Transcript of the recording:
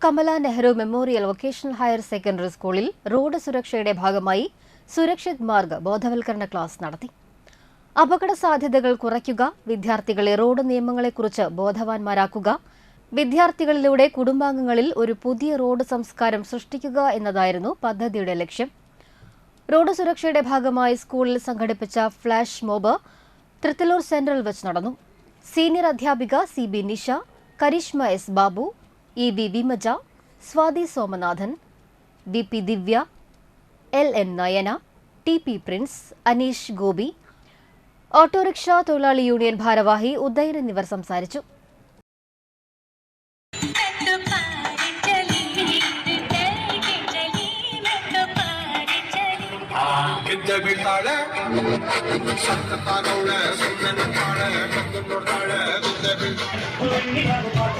Kamala Nehru memorial vocational higher secondary സ്കൂളിൽ road സുരക്ഷയുടെ ഭാഗമായി സുരക്ഷിത് മാർഗ് ബോധവൽക്കരണ ക്ലാസ് നടത്തി. അപകട സാധ്യതകൾ കുറയ്ക്കുക വിദ്യാർത്ഥികളെ റോഡ് നിയമങ്ങളെക്കുറിച്ച് ബോധവാന്മാരാക്കുക വിദ്യാർത്ഥികളിലൂടെ കുടുംബാംഗങ്ങളിൽ ഒരു പുതിയ റോഡ് സംസ്കാരം സൃഷ്ടിക്കുക എന്നതായിരുന്നു പദ്ധതിയുടെ ലക്ഷ്യം. റോഡ് സുരക്ഷയുടെ ഭാഗമായി സ്കൂളിൽ സംഘടിപ്പിച്ച ഫ്ലാഷ് മോബ് തൃത്തിലൂർ സെൻട്രൽ വെച്ച് നടന്നു. സീനിയർ അധ്യാപിക C B Nisha Karishma S Babu E V Vimaja Swathi Somanathan V P Divya L N Nayana T P Prince Aneesh Gopi autorickshaw തൊഴിലാളി യൂണിയൻ ഭാരവാഹി ഉദയൻ എന്നിവർ സംസാരിച്ചു. சத்தத்தானோட तो